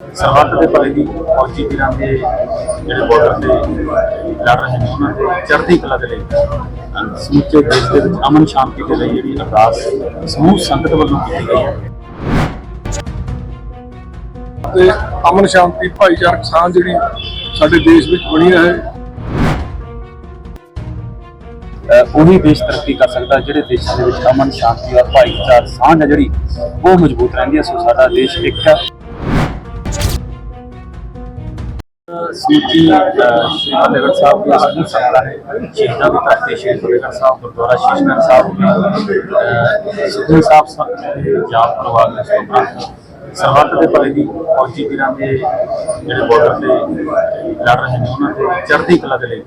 ਸਰਹੱਦ ਦੇ ਭਲੇ ਦੀ ਫੌਜੀ ਵੀਰਾਂ ਦੇ ਜਿਹੜੇ ਬਾਰਡਰ ਤੇ ਲੜ ਰਹੇ ਨੇ ਉਹਨਾਂ ਦੇ ਚੜ੍ਹਦੀ ਕਲਾ ਦੇ ਲਈ ਸਮੁੱਚੇ ਦੇਸ਼ ਦੇ ਵਿੱਚ ਅਮਨ ਸ਼ਾਂਤੀ ਦੇ ਲਈ ਜਿਹੜੀ ਅਰਦਾਸ ਸਮੂਹ ਸੰਗਤ ਵੱਲੋਂ ਕੀਤੀ ਗਈ ਹੈ। ਤੇ ਅਮਨ ਸ਼ਾਂਤੀ ਭਾਈਚਾਰਕ ਸਾਂਝ ਜਿਹੜੀ ਸਾਡੇ ਦੇਸ਼ ਵਿੱਚ ਬਣੀ ਰਹੇ। ਉਹੀ ਦੇਸ਼ ਤਰੱਕੀ ਕਰ ਸਕਦਾ ਜਿਹੜੇ ਦੇਸ਼ਾਂ ਦੇ ਵਿੱਚ ਅਮਨ ਸ਼ਾਂਤੀ ਔਰ ਭਾਈਚਾਰ ਸਾਂਝ ਹੈ ਜਿਹੜੀ ਉਹ ਮਜ਼ਬੂਤ ਰਹਿੰਦੀ ਹੈ। ਸੋ ਸਾਡਾ ਦੇਸ਼ ਇੱਕ ਹੈ। ਸ਼੍ਰੀ ਫਤਿਹਗੜ੍ਹ ਸਾਹਿਬ ਦੀ ਸਮੂਹ ਸੰਗਤਾਂ ਨੇ ਸ਼ਹੀਦਾਂ ਦੀ ਧਰਤੀ ਸ਼ਹੀਦ ਫਤਿਹਗੜ੍ਹ ਸਾਹਿਬ ਗੁਰਦੁਆਰਾ ਸ਼ੀਸ਼ਗੰਜ ਸਾਹਿਬ, ਅਹ, ਸਿੱਧੂ ਸਾਹਿਬ ਸ- ਜਾਪ ਪਰਿਵਾਰ ਦੇ ਸਤਿਕਾਰ ਸਰਹੱਦ ਦੇ ਭਲੇ ਦੀ ਫੌਜੀ ਵੀਰਾਂ ਦੇ ਜਿਹੜੇ ਬਾਰਡਰ ਤੇ ਲੜ ਰਹੇ ਨੇ, ਉਹਨਾਂ ਦੇ ਚੜ੍ਹਦੀ ਕਲਾ ਦੇ ਲਈ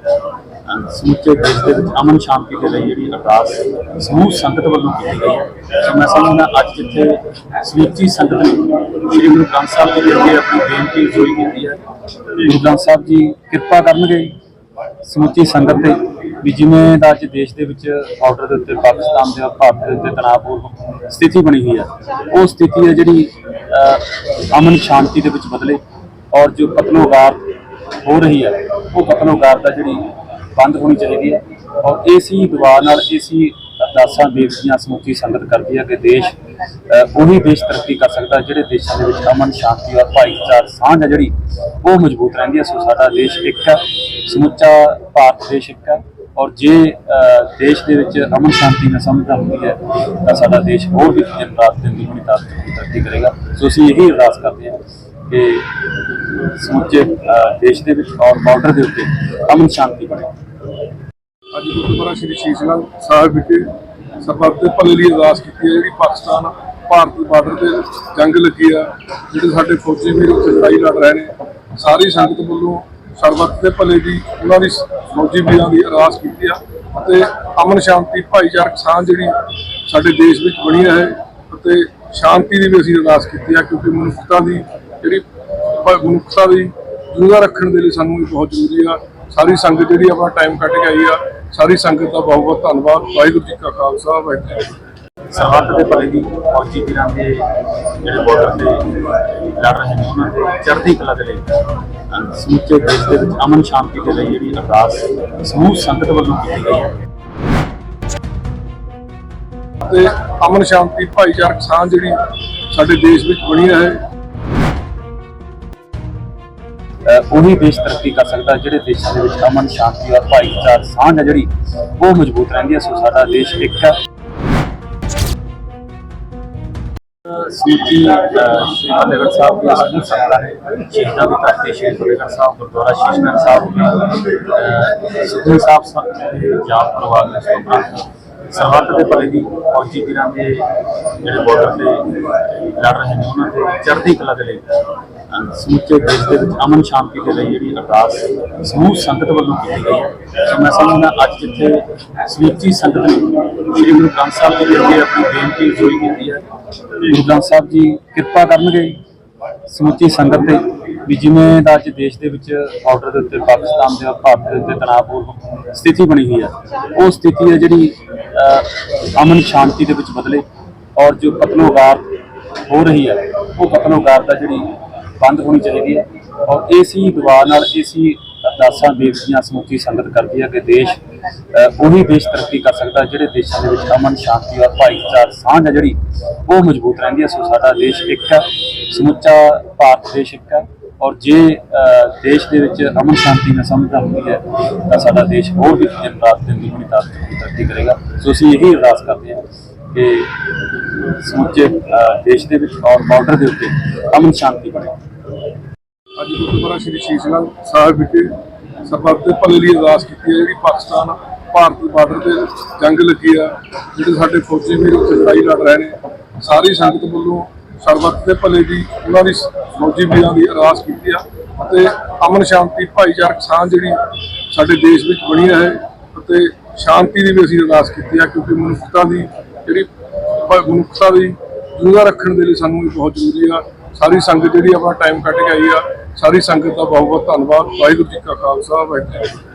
ਸਮੁੱਚੇ ਦੇਸ਼ ਦੇ ਵਿੱਚ ਅਮਨ ਸ਼ਾਂਤੀ ਦੇ ਲਈ ਜਿਹੜੀ ਅਰਦਾਸ, ਸਮੂਹ ਸੰਗਤ ਵੱਲੋਂ ਕੀਤੀ ਗਈ ਹੈ। ਸੋ ਮੈਂ ਸਮਝਦਾ ਅੱਜ ਜਿੱਥੇ ਸਮੁੱਚੀ ਸੰਗਤ ਨੇ ਸ਼੍ਰੀ ਗੁਰੂ ਗ੍ਰੰਥ ਸਾਹਿਬ ਜੀ ਦੇ ਅੱਗੇ ਆਪਣੀ ਬੇਨਤੀ ਜ਼ੋਈ ਕੀਤੀ ਹੈ, ਗੁਰੂ ਗ੍ਰੰਥ ਸਾਹਿਬ ਜੀ ਕਿਰਪਾ ਕਰਨਗੇ ਸਮੁੱਚੀ ਸੰਗਤ ਤੇ ਵੀ ਜਿਵੇਂ ਦਾ ਅੱਜ ਦੇਸ਼ ਦੇ ਵਿੱਚ ਬਾਰਡਰ ਦੇ ਉੱਤੇ ਪਾਕਿਸਤਾਨ ਦੇ ਔਰ ਭਾਰਤ ਦੇ ਉੱਤੇ ਤਣਾਅਪੂਰਨ ਸਥਿਤੀ ਬਣੀ ਹੋਈ ਹੈ, ਉਹ ਸਥਿਤੀ ਹੈ ਜਿਹੜੀ ਅਮਨ ਸ਼ਾਂਤੀ ਦੇ ਵਿੱਚ ਬਦਲੇ ਔਰ ਜੋ ਕਤਲੋਗਾਰ ਹੋ ਰਹੀ ਹੈ, ਉਹ ਕਤਲੋਗਾਰ ਦਾ ਜਿਹੜੀ ਬੰਦ ਹੋਣੀ ਚਾਹੀਦੀ ਹੈ। ਔਰ ਇਸੀ ਦੁਆ ਨਾਲ ਇਸੀ ਅਰਦਾਸਾਂ, ਬੇਨਤੀਆਂ, ਸਮੁੱਚੀ ਸੰਗਤ ਕਰਦੀ ਹੈ ਕਿ ਦੇਸ਼ ਉਹੀ ਦੇਸ਼ ਤਰੱਕੀ ਕਰ ਸਕਦਾ ਜਿਹੜੇ ਦੇਸ਼ਾਂ ਦੇ ਵਿੱਚ ਅਮਨ, ਸ਼ਾਂਤੀ ਔਰ ਭਾਈਚਾਰ ਸਾਂਝ ਹੈ ਜਿਹੜੀ, ਉਹ ਮਜ਼ਬੂਤ ਰਹਿੰਦੀ ਹੈ। ਸੋ ਸਾਡਾ ਦੇਸ਼ ਇੱਕ ਹੈ, ਸਮੁੱਚਾ ਭਾਰਤ ਦੇਸ਼ ਇੱਕ ਹੈ। ਔਰ ਜੇ ਦੇਸ਼ ਦੇ ਵਿੱਚ ਅਮਨ, ਸ਼ਾਂਤੀ ਨਾਲ ਸਮਝਦਾ ਹੁੰਦੀ ਹੈ, ਤਾਂ ਸਾਡਾ ਦੇਸ਼ ਹੋਰ ਵੀ ਦਿਨ ਰਾਤ ਦਿਨ ਦੀ ਹੁਣੀ ਤਰੱਕੀ ਕਰੇਗਾ। ਸੋ ਅਸੀਂ ਇਹੀ ਅਰਦਾਸ ਕਰਦੇ ਹਾਂ ਕਿ ਸਮੁੱਚੇ ਦੇਸ਼ ਦੇ ਵਿੱਚ ਔਰ ਬਾਰਡਰ ਦੇ ਉੱਤੇ ਅਮਨ, ਸ਼ਾਂਤੀ ਬਣੇ ਅੱਜ ਗੁਰਦੁਆਰਾ ਸ਼੍ਰੀ ਸ਼ੀਸ਼ਗੰਜ ਸਾਹਿਬ ਵਿਖੇ ਸਰਬੱਤ ਦੇ ਭਲੇ ਲਈ ਅਰਦਾਸ ਕੀਤੀ ਹੈ ਜਿਹੜੀ ਪਾਕਿਸਤਾਨ, ਭਾਰਤ ਬਾਰਡਰ ਤੇ ਜੰਗ ਲੱਗੀ ਆ, ਜਿਹੜੇ ਸਾਡੇ ਫੌਜੀ ਵੀਰ ਉੱਥੇ ਲੜਾਈ ਲੜ ਰਹੇ ਨੇ, ਸਾਰੀ ਸੰਗਤ ਵੱਲੋਂ ਸਰਬੱਤ ਦੇ ਭਲੇ ਦੀ ਉਹਨਾਂ ਦੀ ਫੌਜੀ ਵੀਰਾਂ ਦੀ ਅਰਦਾਸ ਕੀਤੀ ਆ ਅਤੇ ਅਮਨ ਸ਼ਾਂਤੀ, ਭਾਈਚਾਰਕ ਸਾਂਝ ਜਿਹੜੀ ਸਾਡੇ ਦੇਸ਼ ਵਿੱਚ ਬਣੀ ਰਹੇ ਅਤੇ ਸ਼ਾਂਤੀ ਦੀ ਵੀ ਅਸੀਂ ਅਰਦਾਸ ਕੀਤੀ ਆ ਕਿਉਂਕਿ ਮਨੁੱਖਤਾ ਦੀ ਜਿਹੜੀ ਮਨੁੱਖਤਾ ਦੀ ਜਿਉਂਦਾ ਰੱਖਣ ਦੇ ਲਈ ਸਾਨੂੰ ਇਹ ਬਹੁਤ ਜ਼ਰੂਰੀ ਆ। ਸਾਰੀ ਸੰਗਤ ਜਿਹੜੀ ਆਪਣਾ ਟਾਈਮ ਕੱਢ ਕੇ ਆਈ ਆ ਸਾਰੀ ਸੰਗਤ ਦਾ ਬਹੁਤ ਬਹੁਤ ਧੰਨਵਾਦ। ਵਾਹਿਗੁਰੂ ਜੀ ਕਾ ਖਾਲਸਾ ਵਾਹਿਗੁਰੂ ਜੀ ਸਰਹੱਦ ਦੇ ਦੀ ਫੌਜੀ ਵੀਰਾਂ ਦੇ ਜਿਹੜੇ ਬਾਰਡਰ ਤੇ ਲੜ ਰਹੇ ਨੇ ਉਹਨਾਂ ਦੇ ਚੜ੍ਹਦੀ ਕਲਾ ਦੇ ਲਈ ਸਮੁੱਚੇ ਦੇਸ਼ ਦੇ ਵਿੱਚ ਅਮਨ ਸ਼ਾਂਤੀ ਦੇ ਲਈ ਜਿਹੜੀ ਅਰਦਾਸ ਸਮੂਹ ਸੰਗਤ ਵੱਲੋਂ ਕੀਤੀ ਗਈ ਹੈ। ਤੇ ਅਮਨ ਸ਼ਾਂਤੀ ਭਾਈਚਾਰਕ ਸਾਂਝ ਜਿਹੜੀ ਸਾਡੇ ਦੇਸ਼ ਵਿੱਚ ਬਣੀ ਰਹੇ। ਉਹੀ ਦੇਸ਼ ਤਰੱਕੀ ਕਰ ਸਕਦਾ, ਜਿਹੜੇ ਦੇਸ਼ਾਂ ਦੇ ਵਿੱਚ ਅਮਨ, ਸ਼ਾਂਤੀ ਔਰ ਭਾਈਚਾਰ ਸਾਂਝ ਹੈ ਜਿਹੜੀ, ਉਹ ਮਜ਼ਬੂਤ ਰਹਿੰਦੀ ਹੈ ਸੋ ਸਾਡਾ ਦੇਸ਼ ਇੱਕ ਹੈ। ਸਮੁੱਚੀ ਸ਼੍ਰੀ ਫਤਿਹਗੜ੍ਹ ਸਾਹਿਬ ਦੀ ਸਮੂਹ ਸੰਗਤਾਂ ਨੇ ਸ਼ਹੀਦਾਂ ਦੀ ਧਰਤੀ ਸ਼੍ਰੀ ਫਤਿਹਗੜ੍ਹ ਸਾਹਿਬ, ਗੁਰਦੁਆਰਾ ਸ਼ੀਸ਼ਗੰਜ ਸਾਹਿਬ ਸਿੱਧੂ ਸਾਹਿਬ ਜਾਪ ਪਰਿਵਾਰ ਦੇ ਸਤਿਕਾਰ ਸਰਹੱਦ ਦੇ ਭਲੇ ਦੀ ਫੌਜੀ ਵੀਰਾਂ ਦੇ ਜਿਹੜੇ ਬਾਰਡਰ ਤੇ ਲੜ ਰਹੇ ਨੇ, ਉਹਨਾਂ ਦੇ ਚੜ੍ਹਦੀ ਕਲਾ ਦੇ ਲਈ ਸਮੁੱਚੇ ਦੇਸ਼ ਦੇ ਵਿੱਚ ਅਮਨ ਸ਼ਾਂਤੀ ਦੇ ਲਈ ਜਿਹੜੀ ਅਰਦਾਸ ਸਮੂਹ ਸੰਗਤ ਵੱਲੋਂ ਕੀਤੀ ਗਈ ਹੈ। ਸੋ ਮੈਂ ਸਮਝਦਾ ਅੱਜ ਜਿੱਥੇ ਸਮੁੱਚੀ ਸੰਗਤ ਨੇ ਸ਼੍ਰੀ ਗੁਰੂ ਗ੍ਰੰਥ ਸਾਹਿਬ ਜੀ ਦੇ ਅੱਗੇ ਆਪਣੀ ਬੇਨਤੀ ਜ਼ੋਈ ਕੀਤੀ ਹੈ, ਗੁਰੂ ਗ੍ਰੰਥ ਸਾਹਿਬ ਜੀ ਕਿਰਪਾ ਕਰਨਗੇ ਸਮੁੱਚੀ ਸੰਗਤ ਤੇ ਵੀ ਜਿਵੇਂ ਦਾ ਅੱਜ ਦੇਸ਼ ਦੇ ਵਿੱਚ ਬਾਰਡਰ ਦੇ ਉੱਤੇ ਪਾਕਿਸਤਾਨ ਦੇ ਭਾਰਤ ਦੇ ਉੱਤੇ ਤਣਾਅਪੂਰਨ ਸਥਿਤੀ ਬਣੀ ਹੋਈ ਹੈ, ਉਹ ਸਥਿਤੀ ਹੈ ਜਿਹੜੀ ਅਮਨ ਸ਼ਾਂਤੀ ਦੇ ਵਿੱਚ ਬਦਲੇ ਔਰ ਜੋ ਕਤਲੋਗਾਰ ਹੋ ਰਹੀ ਹੈ, ਉਹ ਕਤਲੋਗਾਰ ਦਾ ਜਿਹੜੀ ਬੰਦ ਹੋਣੀ ਚਾਹੀਦੀ ਹੈ ਔਰ ਇਸੀ ਦੁਆ ਨਾਲ ਇਸੀ ਅਰਦਾਸਾਂ ਬੇਨਤੀਆਂ ਸਮੁੱਚੀ ਸੰਗਤ ਕਰਦੀ ਹੈ ਕਿ ਦੇਸ਼ ਉਹੀ ਦੇਸ਼ ਤਰੱਕੀ ਕਰ ਸਕਦਾ ਜਿਹੜੇ ਦੇਸ਼ਾਂ ਦੇ ਵਿੱਚ ਅਮਨ, ਸ਼ਾਂਤੀ ਔਰ ਭਾਈਚਾਰ ਸਾਂਝ ਹੈ ਜਿਹੜੀ, ਉਹ ਮਜ਼ਬੂਤ ਰਹਿੰਦੀ ਹੈ। ਸੋ ਸਾਡਾ ਦੇਸ਼ ਇੱਕ ਹੈ, ਸਮੁੱਚਾ ਭਾਰਤ ਦੇਸ਼ ਇੱਕ ਹੈ। ਔਰ ਜੇ ਦੇਸ਼ ਦੇ ਵਿੱਚ ਅਮਨ ਸ਼ਾਂਤੀ ਨਾਲ ਸਮਝਦਾ ਹੁੰਦੀ ਹੈ ਤਾਂ ਸਾਡਾ ਦੇਸ਼ ਹੋਰ ਵੀ ਦਿਨ ਰਾਤ ਦਿਨ ਦੀ ਹੁਣੀ ਤਰੱਕੀ ਕਰੇਗਾ। ਸੋ ਅਸੀਂ ਇਹੀ ਅਰਦਾਸ ਕਰਦੇ ਹਾਂ ਕਿ ਸਮੁੱਚੇ ਦੇਸ਼ ਦੇ ਵਿੱਚ ਔਰ ਬਾਰਡਰ ਦੇ ਉੱਤੇ ਅਮਨ ਸ਼ਾਂਤੀ ਬਣੇ। ਅੱਜ ਗੁਰਦੁਆਰਾ ਸ਼੍ਰੀ ਸ਼ੀਸ਼ਗੰਜ ਸਾਹਿਬ ਵਿਖੇ ਸਰਬੱਤ ਦੇ ਭਲੇ ਲਈ ਅਰਦਾਸ ਕੀਤੀ ਹੈ, ਜਿਹੜੀ ਪਾਕਿਸਤਾਨ, ਭਾਰਤ ਬਾਰਡਰ ਤੇ ਜੰਗ ਲੱਗੀ ਆ, ਜਿਹੜੇ ਸਾਡੇ ਫੌਜੀ ਵੀਰ ਉੱਥੇ ਲੜਾਈ ਲੜ ਰਹੇ ਨੇ, ਸਾਰੀ ਸੰਗਤ ਵੱਲੋਂ ਸਰਬੱਤ ਦੇ ਭਲੇ ਦੀ ਉਹਨਾਂ ਦੀ ਫੌਜੀ ਵੀਰਾਂ ਦੀ ਅਰਦਾਸ ਕੀਤੀ ਆ ਅਤੇ ਅਮਨ ਸ਼ਾਂਤੀ, ਭਾਈਚਾਰਕ ਸਾਂਝ ਜਿਹੜੀ ਸਾਡੇ ਦੇਸ਼ ਵਿੱਚ ਬਣੀ ਰਹੇ ਅਤੇ ਸ਼ਾਂਤੀ ਦੀ ਵੀ ਅਸੀਂ ਅਰਦਾਸ ਕੀਤੀ ਆ ਕਿਉਂਕਿ ਮਨੁੱਖਤਾ ਦੀ ਜਿਹੜੀ ਮਨੁੱਖਤਾ ਦੀ ਜਿਉਂਦਾ ਰੱਖਣ ਦੇ ਲਈ ਸਾਨੂੰ ਇਹ ਬਹੁਤ ਜ਼ਰੂਰੀ ਆ। ਸਾਰੀ ਸੰਗਤ ਜਿਹੜੀ ਆਪਣਾ ਟਾਈਮ ਕੱਢ ਕੇ ਆਈ ਆ, ਸਾਰੀ ਸੰਗਤ ਦਾ ਬਹੁਤ ਬਹੁਤ ਧੰਨਵਾਦ। ਵਾਹਿਗੁਰੂ ਜੀ ਕਾ ਖਾਲਸਾ, ਵਾਹਿਗੁਰੂ ਜੀ